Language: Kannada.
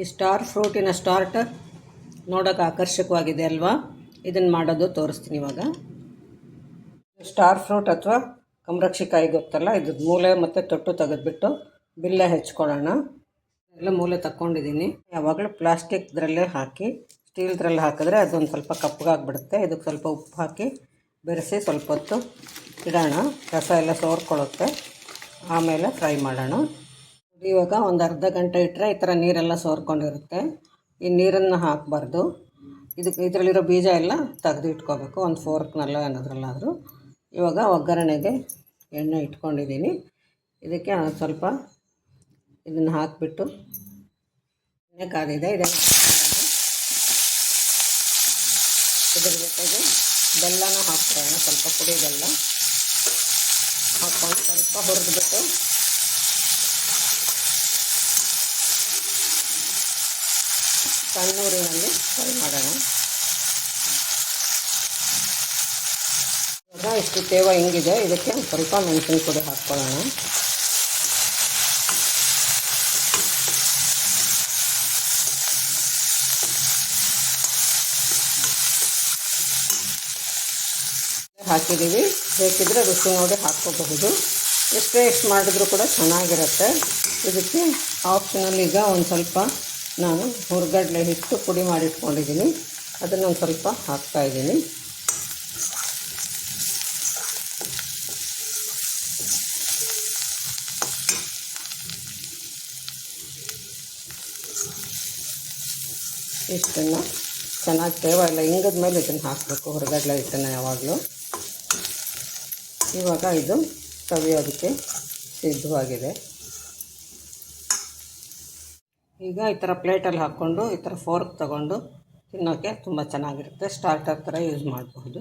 ಈ ಸ್ಟಾರ್ ಫ್ರೂಟಿನ ಸ್ಟಾರ್ಟ್ ನೋಡೋಕೆ ಆಕರ್ಷಕವಾಗಿದೆ ಅಲ್ವಾ? ಇದನ್ನು ಮಾಡೋದು ತೋರಿಸ್ತೀನಿ ಇವಾಗ. ಸ್ಟಾರ್ ಫ್ರೂಟ್ ಅಥವಾ ಕಮರಕ್ಷಿಕಾಯಿ ಗೊತ್ತಲ್ಲ? ಇದ್ರ ಮೂಲೆ ಮತ್ತು ತೊಟ್ಟು ತೆಗೆದುಬಿಟ್ಟು ಬಿಲ್ಲ ಹೆಚ್ಕೊಳ್ಳೋಣ. ಎಲ್ಲ ಮೂಲೆ ತಕ್ಕೊಂಡಿದ್ದೀನಿ. ಯಾವಾಗಲೂ ಪ್ಲಾಸ್ಟಿಕ್ದ್ರಲ್ಲೇ ಹಾಕಿ, ಸ್ಟೀಲ್ದ್ರಲ್ಲಿ ಹಾಕಿದ್ರೆ ಅದೊಂದು ಸ್ವಲ್ಪ ಕಪ್ಪಗಾಗ್ಬಿಡುತ್ತೆ. ಇದಕ್ಕೆ ಸ್ವಲ್ಪ ಉಪ್ಪು ಹಾಕಿ ಬೆರೆಸಿ ಸ್ವಲ್ಪ ಹೊತ್ತು ಇಡೋಣ. ರಸ ಎಲ್ಲ ಸೋರ್ಕೊಳ್ಳುತ್ತೆ. ಆಮೇಲೆ ಫ್ರೈ ಮಾಡೋಣ. ಇವಾಗ ಒಂದು ಅರ್ಧ ಗಂಟೆ ಇಟ್ಟರೆ ಈ ಥರ ನೀರೆಲ್ಲ ಸೋರ್ಕೊಂಡಿರುತ್ತೆ. ಈ ನೀರನ್ನು ಹಾಕಬಾರ್ದು. ಇದಕ್ಕೆ ಇದರಲ್ಲಿರೋ ಬೀಜ ಎಲ್ಲ ತೆಗೆದು ಇಟ್ಕೋಬೇಕು. ಒಂದು ಫೋರ್ಕ್ನಲ್ಲೋ ಏನಾದ್ರಲ್ಲಾದರೂ. ಇವಾಗ ಒಗ್ಗರಣೆಗೆ ಎಣ್ಣೆ ಇಟ್ಕೊಂಡಿದ್ದೀನಿ. ಇದಕ್ಕೆ ಸ್ವಲ್ಪ ಇದನ್ನು ಹಾಕಿಬಿಟ್ಟು ಎಣ್ಣೆ ಕಾದಿದೆ. ಇದನ್ನು ಇದರ ಜೊತೆಗೆ ಬೆಲ್ಲನೂ ಹಾಕ್ತಾರೆ ಸ್ವಲ್ಪ ಪುಡಿ ಬೆಲ್ಲ ಹಾಕ್ಕೊಂಡು ಸ್ವಲ್ಪ ಹುರಿದ್ಬಿಟ್ಟು ಸಣ್ಣೂರಿನಲ್ಲಿ ಫ್ರೈ ಮಾಡೋಣ. ಇವಾಗ ಇಷ್ಟು ತೇವ ಹಿಂಗಿದೆ, ಇದಕ್ಕೆ ಸ್ವಲ್ಪ ಮೆಣಸಿನ ಪುಡಿ ಹಾಕ್ಕೊಳ್ಳೋಣ. ಹಾಕಿದ್ದೀವಿ. ಬೇಕಿದ್ರೆ ರುಚಿ ನೋಡಿ ಹಾಕ್ಕೋಬಹುದು. ಎಷ್ಟೇ ಎಷ್ಟು ಮಾಡಿದ್ರೂ ಕೂಡ ಚೆನ್ನಾಗಿರುತ್ತೆ. ಇದಕ್ಕೆ ಆಪ್ಷನಲ್ ಈಗ ಒಂದು ಸ್ವಲ್ಪ ನಾನು ಹುರ್ಗಡ್ಲೆ ಹಿಟ್ಟು ಪುಡಿ ಮಾಡಿಟ್ಕೊಂಡಿದ್ದೀನಿ. ಅದನ್ನು ಒಂದು ಸ್ವಲ್ಪ ಹಾಕ್ತಾಯಿದ್ದೀನಿ ಇಷ್ಟನ್ನು ಚೆನ್ನಾಗಿ ತೇವ ಇಲ್ಲ ಹಿಂಗದ ಮೇಲೆ ಇದನ್ನು ಹಾಕಬೇಕು, ಹೊರಗಡ್ಲೆ ಹಿಟ್ಟನ್ನು ಯಾವಾಗಲೂ. ಇವಾಗ ಇದು ಕವಿಯೋದಕ್ಕೆ ಸಿದ್ಧವಾಗಿದೆ. ಈಗ ಈ ಥರ ಪ್ಲೇಟಲ್ಲಿ ಹಾಕ್ಕೊಂಡು ಈ ಥರ ಫೋರ್ಕ್ ತಗೊಂಡು ತಿನ್ನೋಕ್ಕೆ ತುಂಬ ಚೆನ್ನಾಗಿರುತ್ತೆ. ಸ್ಟಾರ್ಟರ್ ಥರ ಯೂಸ್ ಮಾಡಬಹುದು